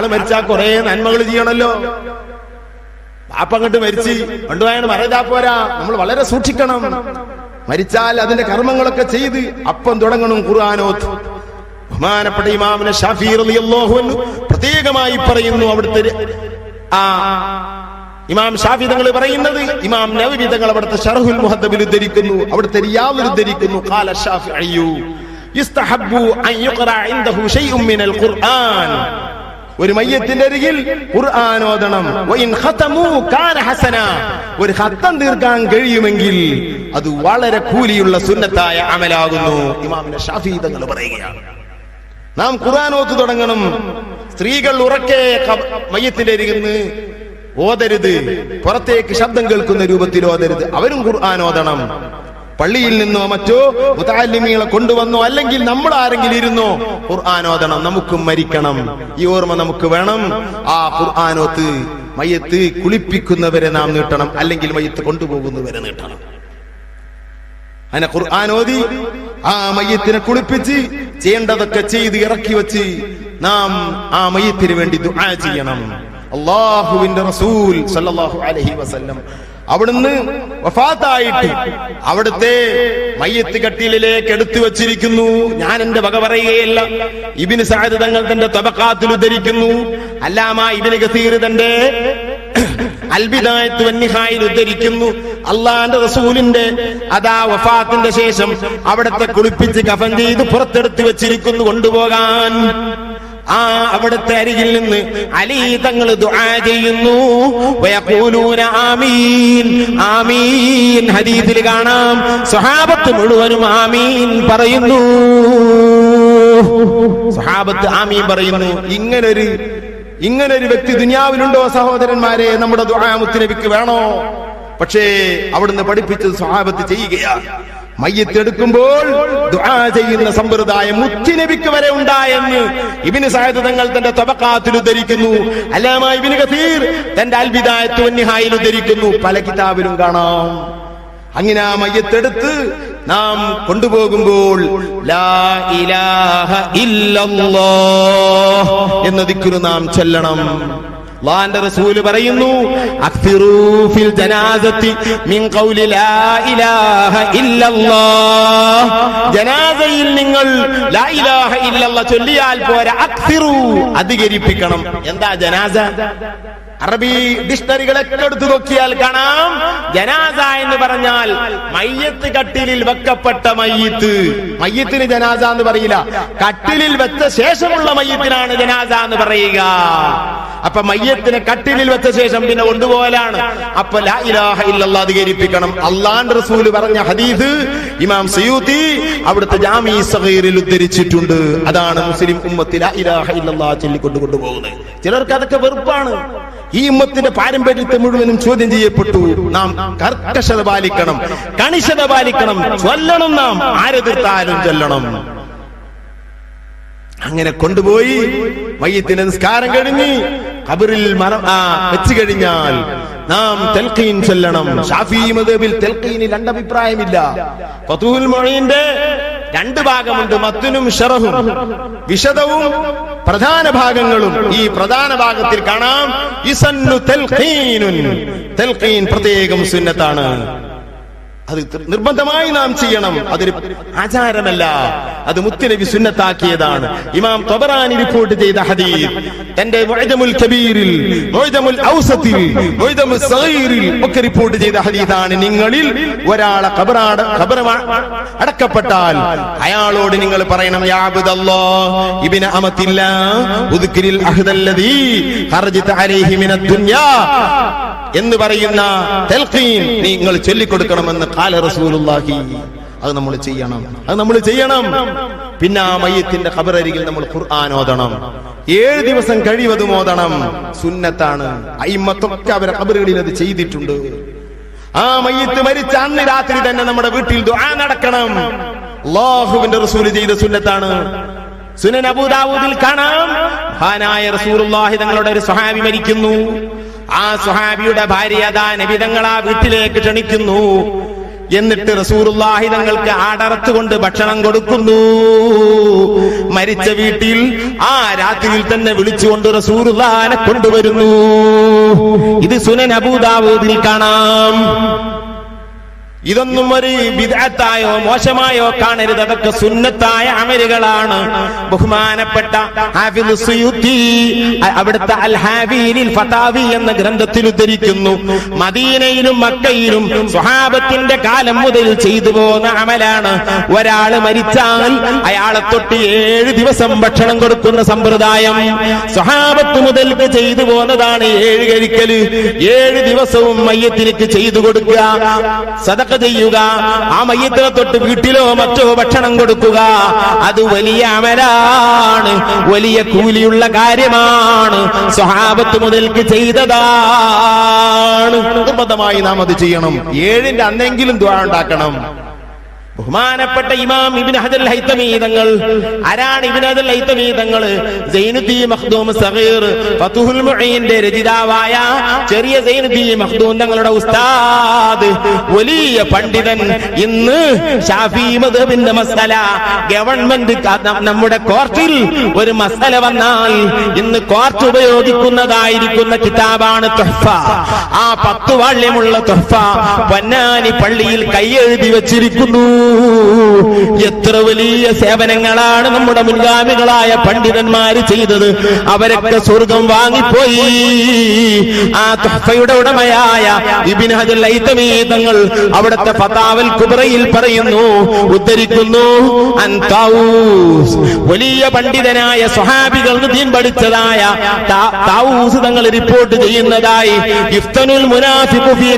ആൾ മരിച്ചാ കുറെ നന്മകൾ ചെയ്യണല്ലോ. പാപ്പ അങ്ങോട്ട് മരിച്ച്. കൊണ്ടുപോയാണ് മറയതാ പോരാ. നമ്മൾ വളരെ സൂക്ഷിക്കണം. മരിച്ചാൽ അതിന്റെ കർമ്മങ്ങളൊക്കെ ചെയ്ത് അപ്പം തുടങ്ങണം ഖുർആാനോത്ത്. ബഹുമാനപ്പെട്ട ഇമാമിനെ ഷാഫീർ അൻഹു പ്രത്യേകമായി പറയുന്നു അവിടുത്തെ ആ ഇമാം ഷാഫി തങ്ങൾ പറയുന്നത് ഇമാം നവബി തങ്ങൾ അവിടുത്തെ ഷർഹുൽ മുഹദ്ദബിൽ ഉദ്ധരിക്കുന്നു. അവിടുത്തെ റിയാദിൽ ഉദ്ധരിക്കുന്നു. ഖാല ഷാഫിഈ യുസ്തഹബ്ബു അൻ യുഖറ ഇൻദഹു ശൈഉം മിനൽ ഖുർആൻ. ഒരു മയ്യത്തിന്റെ അരികിൽ ഖുർആൻ ഓതണം. ഒരു ഖത്തം തീർക്കാൻ കഴിയുമെങ്കിൽ അത് വളരെ കൂലിയുള്ള സുന്നത്തായ അമലാകുന്നു. ഇമാമിന്റെ പറയുകയാണ്. നാം ഖുർആൻ തുടങ്ങണം. സ്ത്രീകൾ ഉറക്കെ മയ്യത്തിന്റെ അരികിൽ നിന്ന് ഓതരുത്. പുറത്തേക്ക് ശബ്ദം കേൾക്കുന്ന രൂപത്തിൽ ഓതരുത്. അവരും ഖുർആൻ ഓതണം. പള്ളിയിൽ നിന്നോ മറ്റോ മുതാലിമികളെ കൊണ്ടുവന്നോ അല്ലെങ്കിൽ നമ്മൾ ആരെങ്കിലും ഇരുന്നോ ഖുർആാനോദണം നമുക്കും മരിക്കണം. ഈ ഓർമ്മ നമുക്ക് വേണം. ആ ഖുർആാനോത്ത് മയ്യത്ത് കുളിപ്പിക്കുന്നവരെ നാം നീട്ടണം അല്ലെങ്കിൽ മയ്യത്ത് കൊണ്ടുപോകുന്നവരെ നീട്ടണം. അങ്ങനെ ഖുർആാനോദി ആ മയ്യത്തിനെ കുളിപ്പിച്ച് ചെയ്യേണ്ടതൊക്കെ ചെയ്ത് ഇറക്കി വെച്ച് നാം ആ മയ്യത്തിന് വേണ്ടി ദുആ ചെയ്യണം. അള്ളാഹുവിന്റെ റസൂൽ സല്ലല്ലാഹു അലൈഹി വസല്ലം അവിടുന്ന് വഫാത്തായിട്ട് അവിടുത്തെ മയ്യത്ത് കട്ടിലേക്ക് എടുത്തു വച്ചിരിക്കുന്നു. ഞാൻ എന്റെ വക പറയുകയല്ല. ഇബിന് സഅദ് തങ്ങൾ തന്റെ തബക്കാത്തിൽ ഉദ്ധരിക്കുന്നു. അല്ലാമ ഇബിന് ഗസീർ തന്റെ അൽബിദായത്ത് വന്നിഹായിൽ ഉദ്ധരിക്കുന്നു. അള്ളാന്റെ റസൂലിന്റെ അതാ വഫാത്തിന്റെ ശേഷം അവിടത്തെ കുളിപ്പിച്ച് കഫൻ ചെയ്ത് പുറത്തെടുത്ത് വെച്ചിരിക്കുന്നു കൊണ്ടുപോകാൻ. ആ അവിടുത്തെ അരികിൽ നിന്ന് അലി തങ്ങൾ ദുആ ചെയ്യുന്നു. വയഖൂലൂന ആമീൻ. ആമീൻ. ഹദീസിൽ കാണാം. സ്വഹാബത്ത് മുഴുവനും ആമീൻ പറയുന്നു. സ്വഹാബത്ത് ആമീൻ പറയുന്നു. ഇങ്ങനൊരു ഇങ്ങനൊരു വ്യക്തി ദുനിയാവിലുണ്ടോ സഹോദരന്മാരെ? നമ്മുടെ ദുആ മുത്തുനബിക്ക് വേണോ? പക്ഷേ അവിടുന്ന് പഠിപ്പിച്ചത് സ്വഹാബത്ത് ചെയ്യുകയാണ്. മയ്യത്തെടുക്കുമ്പോൾ ദുആ ചെയ്യുന്ന സമ്പ്രദായം മുത്തുനബിക്ക് വരെ ഉണ്ടായെന്ന് ഇബിന് സായദ് തങ്ങൾ തന്റെ തബക്കാത്തിൽ ഉദ്ധരിക്കുന്നു. അല്ലാമ ഇബിന് കസീർ തന്റെ വന്യഹായിൽ ഉദ്ധരിക്കുന്നു. പല കിതാബിലും കാണാം. അങ്ങനെ ആ മയ്യത്തെടുത്ത് നാം കൊണ്ടുപോകുമ്പോൾ എന്ന ദിക്റ് നാം ചൊല്ലണം. അള്ളാന്റെ റസൂൽ പറയുന്നു അക്തിറൂഫിൽ ജനാസത്തി മിൻ ഖൗലി ലാ ഇലാഹ ഇല്ലല്ലാഹ്. ജനാസയിൽ നിങ്ങൾ ലാ ഇലാഹ ഇല്ലല്ലാഹ് ചൊല്ലിയാൽ പോരാ അക്തിറു അധികരിപ്പിക്കണം. എന്താ ജനാസ? അറബി ഡിക്ഷണറികളൊക്കെ എടുത്തു നോക്കിയാൽ കാണാം ജനാസ എന്ന് പറഞ്ഞാൽ മയ്യത്ത് കട്ടിലിൽ വെക്കപ്പെട്ട മയ്യത്ത്. മയ്യത്തിന് ജനാസ എന്ന് പറയില്ല കട്ടിലിൽ വെച്ച ശേഷമുള്ള മയ്യത്തിനാണ് ജനാസ എന്ന് പറയുക. അപ്പൊ മയ്യത്തിനെ കട്ടിലിൽ വെച്ച ശേഷം പിന്നെ കൊണ്ടുപോകലാണ്. അപ്പൊ അധികരിപ്പിക്കണം. അള്ളാന്റെ റസൂൽ പറഞ്ഞ ഹദീദ് ഇമാം സയൂത്തി അവിടുത്തെ ജാമി സഗീറിൽ ഉദ്ധരിച്ചിട്ടുണ്ട്. അതാണ് മുസ്ലിം ഉമ്മത്തിൽ ചൊല്ലിക്കൊണ്ട് കൊണ്ടുപോകുന്നത്. ചിലർക്ക് അതൊക്കെ വെറുപ്പാണ്. ഈ ഉമ്മത്തിന്റെ പാരമ്പര്യത്തെ മുഴുവനും ചോദ്യം ചെയ്യപ്പെട്ടു. നാം കർക്കശത പാലിക്കണം കണിശത പാലിക്കണം. ചൊല്ലണം നാം. ആരെതിർത്താലും ചൊല്ലണം. അങ്ങനെ കൊണ്ടുപോയി. മയ്യത്തിന്റെ നിസ്കാരം കഴിഞ്ഞ് കബറിൽ ആ, വെച്ച് കഴിഞ്ഞാൽ നാം തെൽക്കീൻ ചൊല്ലണം. ഷാഫി മദബിൽ രണ്ട് അഭിപ്രായമില്ല ഫതുൽ മൊഴീന്റെ രണ്ട് ഭാഗമുണ്ട്. മത്തിനും ഷറഹും. വിശദവും പ്രധാന ഭാഗങ്ങളും ഈ പ്രധാന ഭാഗത്തിൽ കാണാം. ഇസന്നു തെൽഖീനുൻ. തെൽഖീൻ പ്രത്യേകം സുന്നത്താണ്. അത് നിർബന്ധമായി നാം ചെയ്യണം. അതൊരു ആചാരമല്ല. അത് മുത്തുനബി സുന്നത്താക്കിയതാണ്. ഇമാം തൊബറാനി റിപ്പോർട്ട് ചെയ്ത ഹദീസ് തന്റെ മുഅ്ജമുൽ കബീറിൽ മുഅ്ജമുൽ ഔസത്തിൽ മുഅ്ജമുൽ സഗീറിൽ ഒക്കെ റിപ്പോർട്ട് ചെയ്ത ഹദീദാണ് നിങ്ങളിൽ ഒരാളെ ഖബറാട് ഖബറ അടക്കപ്പെട്ടാൽ അയാളോട് നിങ്ങൾ പറയണം യാ അബ്ദല്ലാഹ് ഇബ്നു അമത്തില്ലാ ഉദ്കിരിൽ അഹ്ദല്ലദീ ഖർജത അലൈഹി മിനദ് ദുനിയാ എന്ന് പറയുന്ന തെൽഖീൻ നിങ്ങൾ ചൊല്ലിക്കൊടുക്കണമെന്ന് റസൂലുള്ളാഹി അത് നമ്മൾ ചെയ്യണം. അത് നമ്മൾ ചെയ്യണം. പിന്നെ ആ മയ്യത്തിന്റെ ഖബറരികിൽ നമ്മൾ ഖുർആൻ ഓതണം. ഏഴ് ദിവസം കഴിവതും ഓതണം. സുന്നത്താണ്. അയിമത്തൊക്കെ അവരെ ഖബറുകളിൽ അത് ചെയ്തിട്ടുണ്ട്. ആ മയ്യത്ത് മരിച്ച അന്ന് രാത്രി തന്നെ നമ്മുടെ വീട്ടിൽ ദുആ നടക്കണം. അള്ളാഹുവിന്റെ റസൂൽ ചെയ്ത സുന്നത്താണ്. സുനൻ അബൂദാവൂദിൽ കാണാം. മഹാനായ റസൂലുള്ളാഹി തങ്ങളുടെ ഒരു സ്വഹാബി മരിക്കുന്നു. ആ സ്വഹാബിയുടെ ഭാര്യ അതാ നബിതങ്ങൾ ആ വീട്ടിലേക്ക് ക്ഷണിക്കുന്നു. എന്നിട്ട് റസൂറുല്ലാഹി തങ്ങൾക്ക് ആടറത്തുകൊണ്ട് ഭക്ഷണം കൊടുക്കുന്നു. മരിച്ച വീട്ടിൽ ആ രാത്രിയിൽ തന്നെ വിളിച്ചുകൊണ്ട് റസൂറുല്ലാനെ കൊണ്ടുവരുന്നു. ഇത് സുനൻ അബൂദാവൂദിൽ കാണാം. ഇതൊന്നും ഒരു വിദഗ്ധായോ മോശമായോ കാണരുത്. അതൊക്കെ സുന്നത്തായ അമലുകളാണ്. ബഹുമാനപ്പെട്ട അവിടുത്തെ അൽ ഹാബീനിൽ ഫതാവി എന്ന ഗ്രന്ഥത്തിൽ ഉദ്ധരിക്കുന്നു. മദീനയിലും മക്കയിലും സ്വഹാബത്തിന്റെ കാലം മുതൽ ചെയ്തു പോകുന്ന അമലാണ്. ഒരാൾ മരിച്ചാൽ അയാളെ തൊട്ട് ഏഴ് ദിവസം ഭക്ഷണം കൊടുക്കുന്ന സമ്പ്രദായം. സ്വഹാബത്ത് മുതൽക്ക് ചെയ്തു പോകുന്നതാണ് ഏഴ് കഴിക്കൽ. ഏഴ് ദിവസവും മയ്യത്തിലേക്ക് ചെയ്തു കൊടുക്കുക. സദക്ക ചെയ്യുക. ആ മയ്യത്തിനെ തൊട്ട് വീട്ടിലോ മറ്റോ ഭക്ഷണം കൊടുക്കുക. അത് വലിയ അമലാണ്. വലിയ കൂലിയുള്ള കാര്യമാണ്. സ്വഹാബത്ത് മുതൽക്ക് ചെയ്തതാണ്. നിർബന്ധമായി നാം അത് ചെയ്യണം. ഏഴിന്റെ അന്നെങ്കിലും ദ്വാ ഉണ്ടാക്കണം. ബഹുമാനപ്പെട്ട ഇമാം ഇബിൻ ഹജൽ ഹൈത്തമീതങ്ങൾ ആരാണ് ഇബിൻ ഹജൽ ഹൈത്തമീതങ്ങൾ സൈനുദ്ദീൻ മഖ്ദൂം സഗീർ ഫതുഹുൽ മുഈന്റെ രചിതാവായ ചെറിയ സൈനുദ്ദീൻ മഖ്ദൂം തങ്ങളുടെ ഉസ്താദ് വലിയ പണ്ഡിതൻ. ഇന്ന് ഷാഫി മദ്ഹബിന്റെ മസല ഗവൺമെന്റ് നമ്മുടെ കോർട്ടിൽ ഒരു മസല വന്നാൽ ഇന്ന് കോർട്ട് ഉപയോഗിക്കുന്നതായിരിക്കുന്ന കിതാബാണ് തുഹ്ഫ. ആ പത്ത് വാള്യമുള്ള തുഹ്ഫ പൊന്നാനി പള്ളിയിൽ കൈയെഴുതി വെച്ചിരിക്കുന്നു. എത്ര വലിയ സേവനങ്ങളാണ് നമ്മുടെ മുൻഗാമികളായ പണ്ഡിതന്മാര് ചെയ്തത്. അവരൊക്കെ സ്വർഗം വാങ്ങിപ്പോയി. ആ തഫയുടെ ഉടമയായ ഇബിൻ ഹജൽ തങ്ങൾ അവിടുത്തെ പതാവൽ കുബറയിൽ പറയുന്നു ഉദ്ധരിക്കുന്നു വലിയ പണ്ഡിതനായ സ്വഹാബികൾ ദീൻ പഠിച്ചതായ തങ്ങൾ റിപ്പോർട്ട് ചെയ്യുന്നതായി ഇഫ്തനുൽ മുനാഫിഖു ഫീ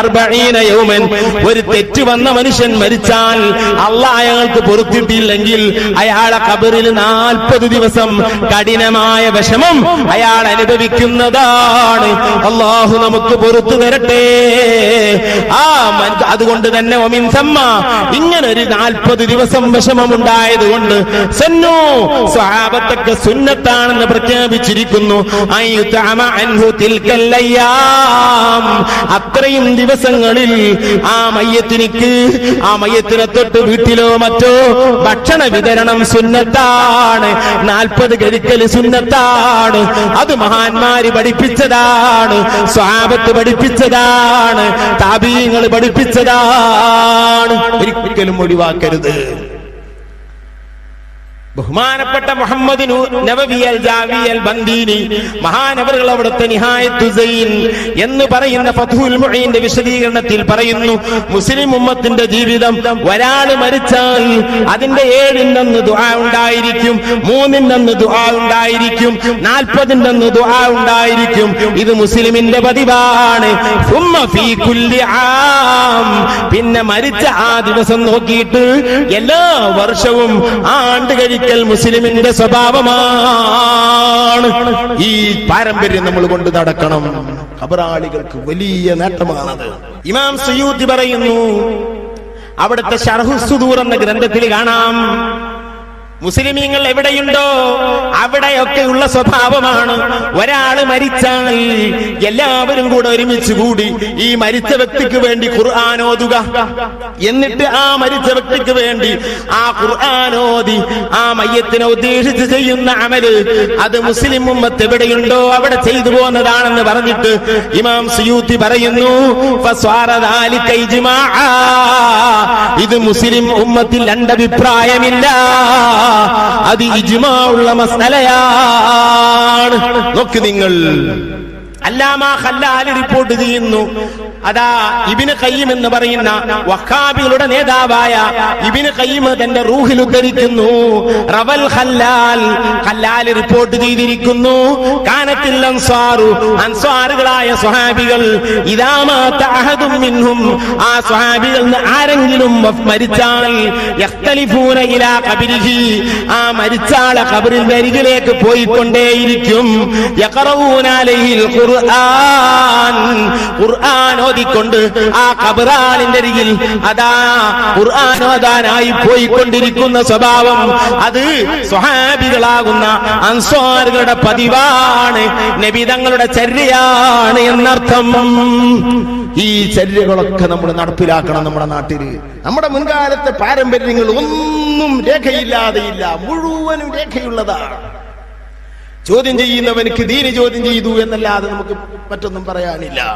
അർബഈന യൗമൻ. ഒരു തെറ്റ് വന്ന മനുഷ്യൻ മരിച്ചാൽ അള്ളാഹ് അയാൾക്ക് പൊറുത്തിട്ടില്ലെങ്കിൽ അയാളെ കബറിൽ നാൽപ്പത് ദിവസം കഠിനമായ വിഷമം അയാൾ അനുഭവിക്കുന്നതാണ്. അള്ളാഹു നമുക്ക് പൊറത്തു തരട്ടെ. ആ അതുകൊണ്ട് തന്നെ ഒമിൻ സമ്മ. ഇങ്ങനെ ഒരു നാൽപ്പത് ദിവസം വിഷമം ഉണ്ടായത് കൊണ്ട് സന്നു സ്വഹാബത്തൊക്കെ സുന്നത്താണെന്ന് പ്രഖ്യാപിച്ചിരിക്കുന്നു. അത്രയും ദിവസങ്ങളിൽ ആ മയ്യത്തിനിക്ക് ആ മയ്യത്തിനെ തൊട്ട് വീട്ടിലോ മറ്റോ ഭക്ഷണ വിതരണം സുന്നത്താണ്. നാൽപ്പത് ഗതിക്കൽ സുന്നത്താണ്. അത് മഹാന്മാര് പഠിപ്പിച്ചതാണ്. സ്വാപത്ത് പഠിപ്പിച്ചതാണ്. താപീയങ്ങൾ പഠിപ്പിച്ചതാണ്. ഒരിക്കലും ഒഴിവാക്കരുത്. ബഹുമാനപ്പെട്ട മുഹമ്മദ് ബന്ദീനി മഹാനവറുകൾ അവിടുത്തെ നിഹായത്തു സൈൻ എന്ന് പറയുന്ന ഫതുൽ മുഴയിന്റെ വിശദീകരണത്തിൽ പറയുന്നു മുസ്ലിം ഉമ്മത്തിന്റെ ജീവിതം ഒരാൾ മരിച്ചാൽ അതിന്റെ ഏഴിനന്ന് ദുആ ഉണ്ടായിരിക്കും മൂന്നിനന്ന് ദുആ ഉണ്ടായിരിക്കും നാൽപ്പതിനന്ന് ദുആ ഉണ്ടായിരിക്കും. ഇത് മുസ്ലിമിന്റെ പതിവാണ്. പിന്നെ മരിച്ച ആ ദിവസം നോക്കിയിട്ട് എല്ലാ വർഷവും ആണ്ട് കഴിക്കൽ മുസ്ലിമിന്റെ സ്വഭാവമാണ്. ഈ പാരമ്പര്യം നമ്മൾ കൊണ്ട് നടക്കണം. ഖബറാളികൾക്ക് വലിയ നേട്ടമാണത്. ഇമാം സയ്യൂദ് പറയുന്നു അവിടുത്തെ ഷർഹുസുദൂർ എന്ന ഗ്രന്ഥത്തിൽ കാണാം. മുസ്ലിമീങ്ങൾ എവിടെയുണ്ടോ അവിടെയൊക്കെ ഉള്ള സ്വഭാവമാണ്. ഒരാൾ മരിച്ചാൽ എല്ലാവരും കൂടെ ഒരുമിച്ച് കൂടി ഈ മരിച്ച വ്യക്തിക്ക് വേണ്ടി ഖുർആൻ ഓതുക. എന്നിട്ട് ആ മരിച്ച വ്യക്തിക്ക് വേണ്ടി ആ ഖുർആൻ ഓതി ആ മയ്യത്തിനെ ഉദ്ദേശിച്ച് ചെയ്യുന്ന അമൽ അത് മുസ്ലിം ഉമ്മത്ത് എവിടെയുണ്ടോ അവിടെ ചെയ്തു പോകുന്നതാണെന്ന് പറഞ്ഞിട്ട് ഇമാം സിയൂത്തി പറയുന്നു ഇത് മുസ്ലിം ഉമ്മത്തിൽ രണ്ടഭിപ്രായമില്ല അത് ഇജ്മാ ഉള്ള മസലയാണ്. നോക്ക് നിങ്ങൾ. അല്ലാമ ഖല്ലാൽ റിപ്പോർട്ട് ചെയ്യുന്നു. അതാ ഇബിന് കയ്യം എന്ന് പറയുന്ന വഹാബികളുടെ നേതാവായ ഇബിന് കയ്യം തന്റെ റൂഹിൽ ഉദ്ധരിക്കുന്നു. റവൽ ഹല്ലാൽ ഹല്ലാൽ റിപ്പോർട്ട് ചെയ്തിരിക്കുന്നു. കാനത്തിൽ അൻസാറു അൻസാറുകളായ സ്വഹാബികൾ ഇദാമാത അഹദും മിൻഹും ആ സ്വഹാബികൾ ആരെങ്കിലും മരിച്ചാൽ യഖ്തലിഫൂന ഇലാ ഖബരിഹി. ആ മരിച്ചാളെ ഖബറിന്റെ അരികിലേക്ക് പോയിക്കൊണ്ടേയിരിക്കും. ഖുർആൻ. ഖുർആൻ ഓതിക്കൊണ്ട് ആ കബറാളിന്റെ അരികിൽ അതാ ഖുർആൻ ഓതാനായി പോയിക്കൊണ്ടിരിക്കുന്ന സ്വഭാവം. അത് സ്വഹാബികളാകുന്ന അൻസ്വാറുകളുടെ പതിവാണ്. നബി തങ്ങളുടെ ചര്യയാണ് എന്നർത്ഥം. ഈ ചര്യകളൊക്കെ നമ്മൾ നടപ്പിലാക്കണം നമ്മുടെ നാട്ടിൽ നമ്മുടെ മുൻകാലത്തെ പാരമ്പര്യങ്ങൾ ഒന്നും രേഖയില്ലാതെയില്ല. മുഴുവനും രേഖയുള്ളതാണ്. ചോദ്യം ചെയ്യുന്നവനക്ക് ദീന് ചോദ്യം ചെയ്തു എന്നല്ലാതെ നമുക്ക് മറ്റൊന്നും പറയാനില്ല.